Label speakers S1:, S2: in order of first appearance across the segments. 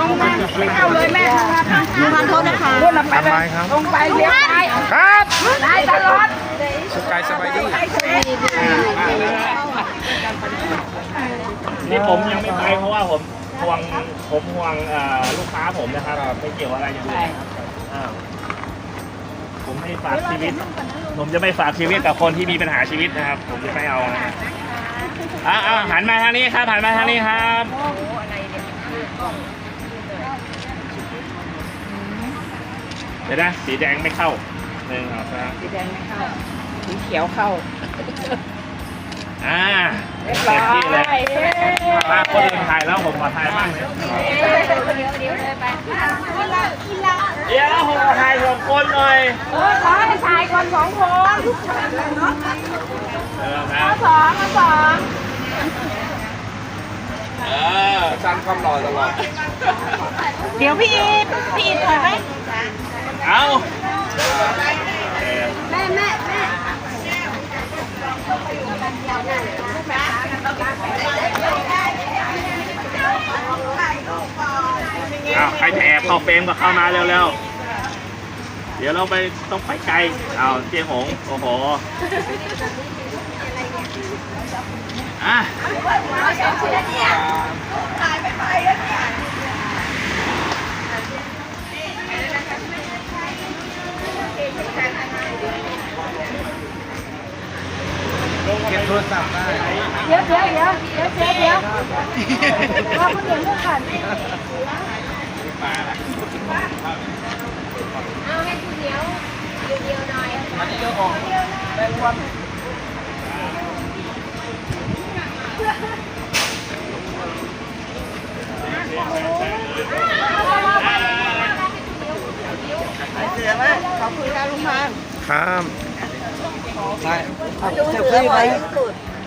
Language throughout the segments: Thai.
S1: ตรงมาไม่เข้าเลยแม่ลุงพันโทษนะคะลุงไปเลยตรงไปเลี้ยวไปครับได้ตลอดสุกายสบายดี
S2: นี่ผมยังไม่ไปเพราะว่าผมห่วงผมห่วงเอ่อลูกค้าผมนะครับไม่เกี่ยวอะไรอย่างอื่นนะครับอ้าวผมไม่ฝากชีวิต ผมจะไม่ฝากชีวิตกับคนที่มีปัญหาชีวิตนะครับ ผมจะไม่เอานะครับอะอะหันมาทางนี้ครับหันมาทางนี้ครับ เดี๋ยวนะสีแดงไม่เข้าหนึ่งเอาซะสีแดงไ
S1: ม่เข้า สีเขียวเข้า
S2: อ่าเรียบเต็ร้มอยที่เลยมาคนอื่นถ่ายแล้วผมขอถ่ายบ้างเลยเดี๋ยวผมขอถ่ายสองคนหน่อยเอ
S1: อขอให้ถ่ายคนสองคน
S2: เออนะส
S1: องสอง
S2: เออจ
S1: ำความหล่อตลอด เดี๋ยวพี่อีทพี่อีทถ่ายไหม
S2: เอาแม่แม่แม่เอาใครจะแอบเข้าเฟรมก็เข้ามาเร็วๆ เดี๋ยวเราไปต้องไปไกลเอาเจียงหงโอ้โหอะ เก็บโทรศัพท์ได้เดี๋ยวเ
S1: ดี๋ยวเดี๋ยวเดี๋ยวเดี๋ยวเดี๋ยวรอคนอื่นด้วยก่อนเอาให้คุณเดียวเดียวเดียวหน่อยอันนี้เยอะอองแป้งวัน
S2: ไหมขอบคุณค่ะลุงพันครับได้
S1: เสือไหมมี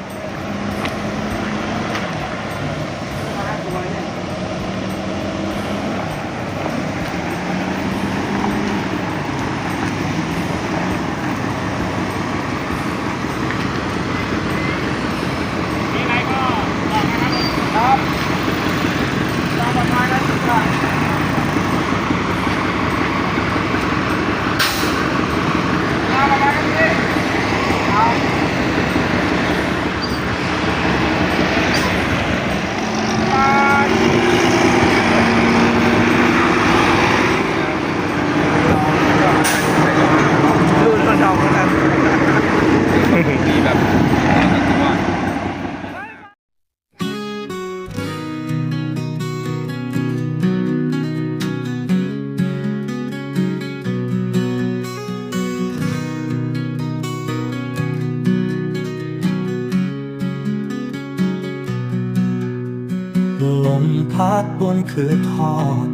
S3: มพัดบนคือทอด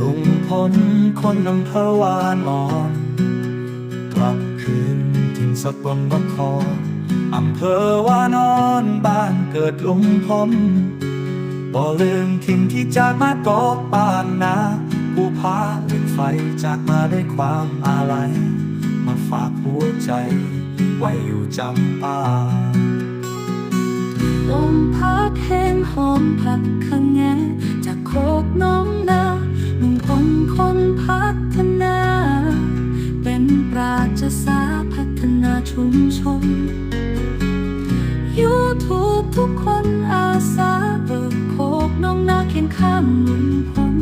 S3: ลุงพลคนอำเภอวานอนกลับคืนถิ่นสกลนครอำเภอวานอนบ้านเกิดลุงพลบ่ลืมถิ่นที่จากมากอกป่านนาผู้พาเลืนไฟจากมาด้วยความอาลัยมาฝากหัวใจ ไว้อยู่จำปา
S4: ลมพัดแห้งหอมผักขะแงจากโคกน้องนาลุงพลคนพัฒนา เป็นปราชญ์สาพัฒนาชุมชนยูทูบทุกคนอาสาเบิกโคกน้องนาเคียงข้างลุงพล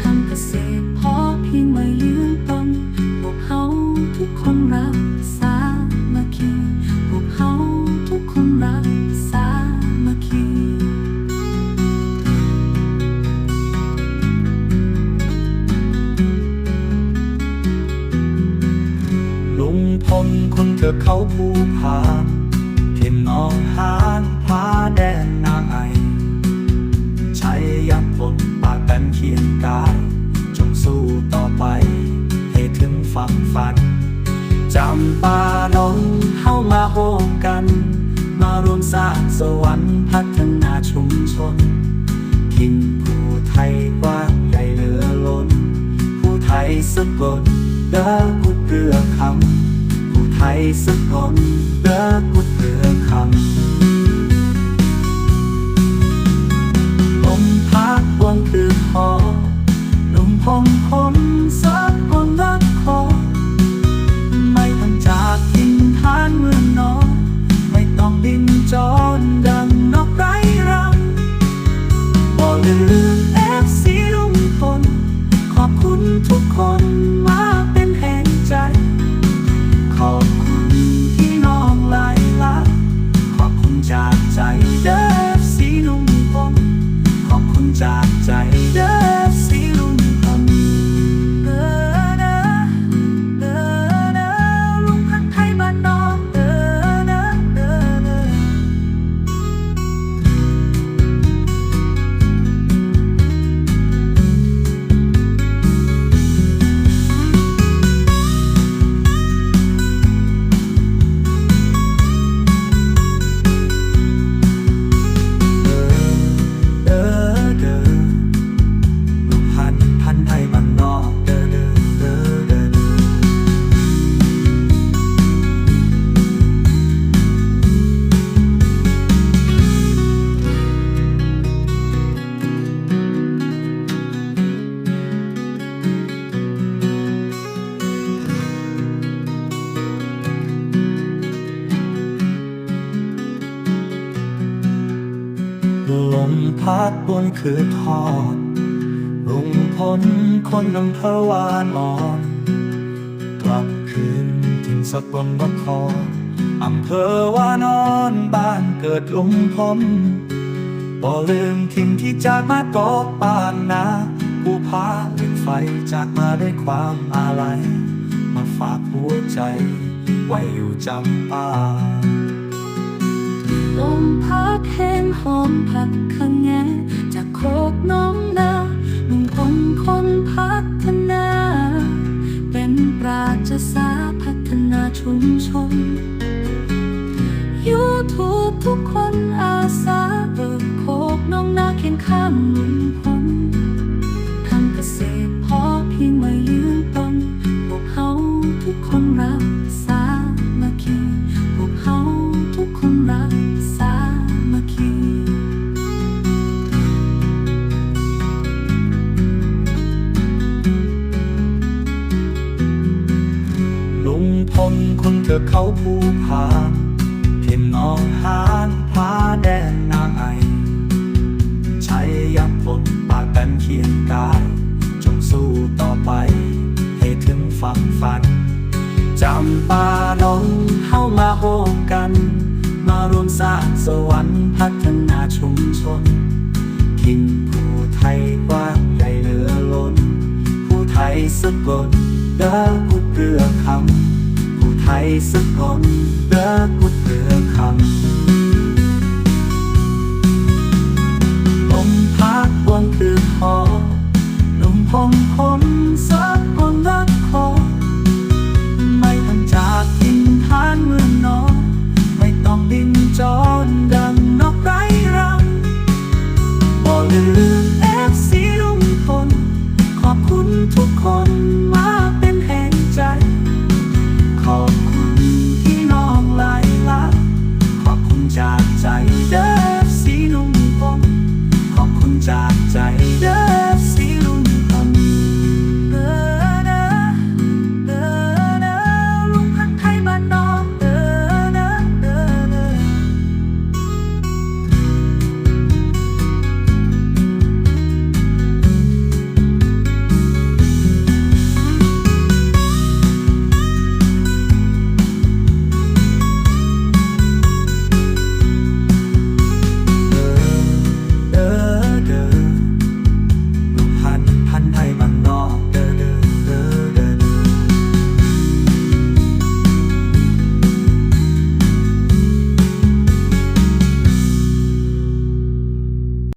S4: ทำเกษตรพอเพียงมายืนต้นพวกเขาทุกคนรัก
S3: เธอเขาผู้พานทิมนองหานพาแดนนางไอใช้ยับผลปากกันเคียงกายจงสู้ต่อไป ให้ถึงฝั่งฝันจำปาลงเข้ามาโฮมกัน มารวมสร้างสวรรค์พัฒนาชุมชนทินผู้ไทยกว้างใหญ่เหลือล้น ผู้ไทยสกลเด้อกุดเรือคำ ใทยสักคนเลิกพูดเพื่อคำลมพัดวงคือหอหนุ่มพงคมสักคนรักขอไม่ต้องจากทิ้งทานเมืองนอนไม่ต้องดินจอนดังนกไร้รังโบลืมเอฟซีลุงพนขอบคุณทุกคน นคือทอดลุงพลคนอำเภอวานอนกลับคืนถิ่นสกลนครอำเภอวานอนบ้านเกิดลุงพลบ่ลืมถิ่นที่จากมากอบปานนาผู้พาเหล็กไฟจากมาด้วยความอาลัย มาฝากหัวใจ ไว้อยู่จำปา
S4: ลมพัดแห้งหอมผักขะแงจากโคกน้องนาลุงคงคนพัฒนา เป็นปราชญ์สาพัฒนาชุมชนยูทูบทุกคนอาสาเบิกโคกน้องนาเคียงข้างลุง
S3: เขาภูผาเพ่นนองหานพาแดนนางไอใช้ยับพลปากกันเคียงกาย จงสู้ต่อไป ให้ถึงฝั่งฝัน จำปาดงเข้ามาโฮกัน มารวมสร้างสวรรค์พัฒนาชุมชนทิ้งผู้ไทยกว้างใหญ่เหลือล้น ผู้ไทยสกลเด้อพูดเรือคำ ใทยสักคนเพื่อกูเพื่อคำลมพัดวงคือหอลมพองผม